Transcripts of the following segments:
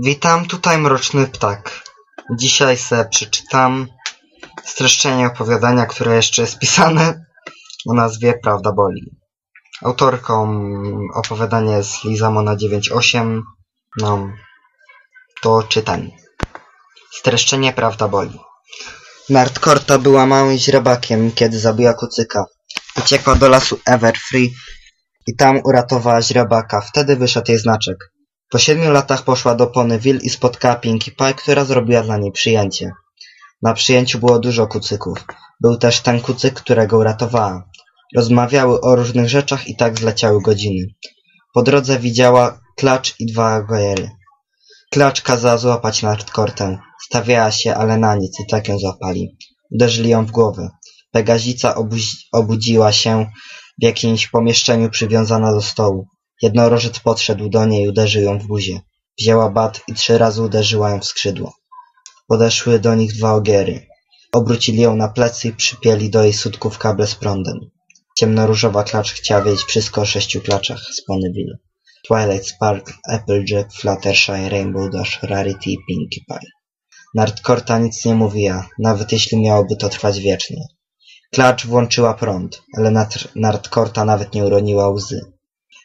Witam, tutaj Mroczny Ptak. Dzisiaj se przeczytam streszczenie opowiadania, które jeszcze jest pisane o nazwie Prawda Boli. Autorką opowiadania jest Liza Mona 98. No, to czytań. Streszczenie Prawda Boli. Nardkorta była małym źrebakiem, kiedy zabiła kucyka. Uciekła do lasu Everfree i tam uratowała źrebaka. Wtedy wyszedł jej znaczek. Po siedmiu latach poszła do Ponyville i spotkała Pinkie Pie, która zrobiła dla niej przyjęcie. Na przyjęciu było dużo kucyków. Był też ten kucyk, którego uratowała. Rozmawiały o różnych rzeczach i tak zleciały godziny. Po drodze widziała klacz i dwa agojery. Klacz kazała złapać Nardkortę. Stawiała się, ale na nic i tak ją złapali. Uderzyli ją w głowę. Pegazica obudziła się w jakimś pomieszczeniu przywiązana do stołu. Jednorożec podszedł do niej i uderzył ją w buzię. Wzięła bat i trzy razy uderzyła ją w skrzydło. Podeszły do nich dwa ogiery. Obrócili ją na plecy i przypięli do jej sutków kable z prądem. Ciemnoróżowa klacz chciała wiedzieć wszystko o sześciu klaczach z Ponyville. Twilight Spark, Applejack, Fluttershy, Rainbow Dash, Rarity i Pinkie Pie. Nardkorta nic nie mówiła, nawet jeśli miałoby to trwać wiecznie. Klacz włączyła prąd, ale Nardkorta nawet nie uroniła łzy.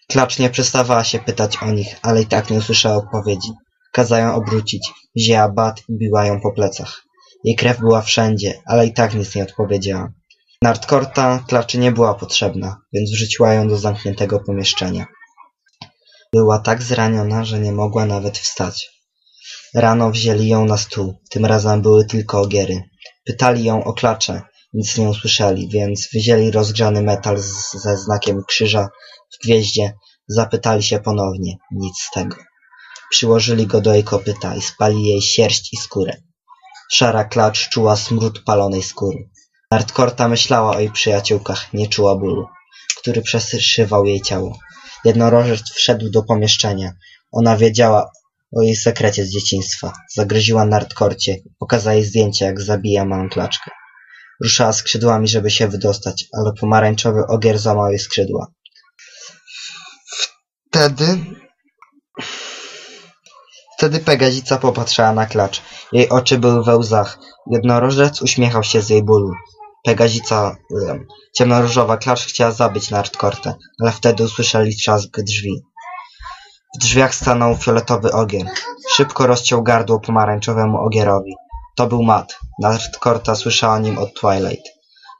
Klacz nie przestawała się pytać o nich, ale i tak nie usłyszała odpowiedzi. Kazała ją obrócić, wzięła bat i biła ją po plecach. Jej krew była wszędzie, ale i tak nic nie odpowiedziała. Nardkorta klaczy nie była potrzebna, więc wrzuciła ją do zamkniętego pomieszczenia. Była tak zraniona, że nie mogła nawet wstać. Rano wzięli ją na stół. Tym razem były tylko ogiery. Pytali ją o klacze. Nic nie usłyszeli, więc wzięli rozgrzany metal z, ze znakiem krzyża gwieździe. Zapytali się ponownie. Nic z tego. Przyłożyli go do jej kopyta i spali jej sierść i skórę. Szara klacz czuła smród palonej skóry. Nardkorta myślała o jej przyjaciółkach, nie czuła bólu, który przeszywał jej ciało. Jednorożec wszedł do pomieszczenia. Ona wiedziała o jej sekrecie z dzieciństwa. Zagroziła Nardkorcie. Pokazała jej zdjęcie, jak zabija małą klaczkę. Ruszała skrzydłami, żeby się wydostać, ale pomarańczowy ogier złamał jej skrzydła. Wtedy... Wtedy Pegazica popatrzyła na klacz. Jej oczy były we łzach. Jednorożec uśmiechał się z jej bólu. Pegazica, ciemnoróżowa klacz chciała zabić Nardkortę, ale wtedy usłyszeli trzask drzwi. W drzwiach stanął fioletowy ogier. Szybko rozciął gardło pomarańczowemu ogierowi. To był Matt. Nardkorta słyszała o nim od Twilight.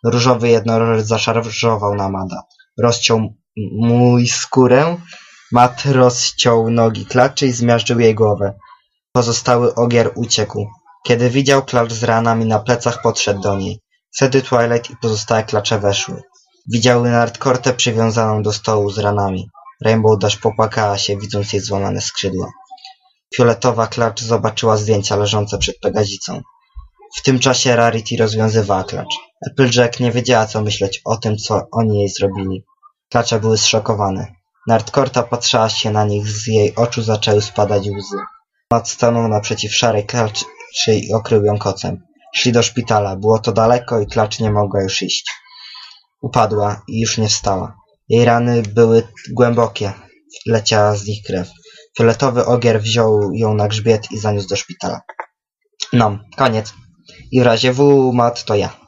Różowy jednorożec zaszarżował na Mada. Rozciął mój skórę. Matt rozciął nogi klaczy i zmiażdżył jej głowę. Pozostały ogier uciekł. Kiedy widział klacz z ranami na plecach, podszedł do niej. Wtedy Twilight i pozostałe klacze weszły. Widziały Nardkortę przywiązaną do stołu z ranami. Rainbow Dash popłakała się, widząc jej złamane skrzydła. Fioletowa klacz zobaczyła zdjęcia leżące przed Pegazicą. W tym czasie Rarity rozwiązywała klacz. Applejack nie wiedziała, co myśleć o tym, co oni jej zrobili. Klacze były zszokowane. Nardkorta patrzyła się na nich, z jej oczu zaczęły spadać łzy. Matt stanął naprzeciw szarej klaczy i okrył ją kocem. Szli do szpitala. Było to daleko i klacz nie mogła już iść. Upadła i już nie wstała. Jej rany były głębokie. Leciała z nich krew. Fioletowy ogier wziął ją na grzbiet i zaniósł do szpitala. No, koniec. I w razie W mat to ja.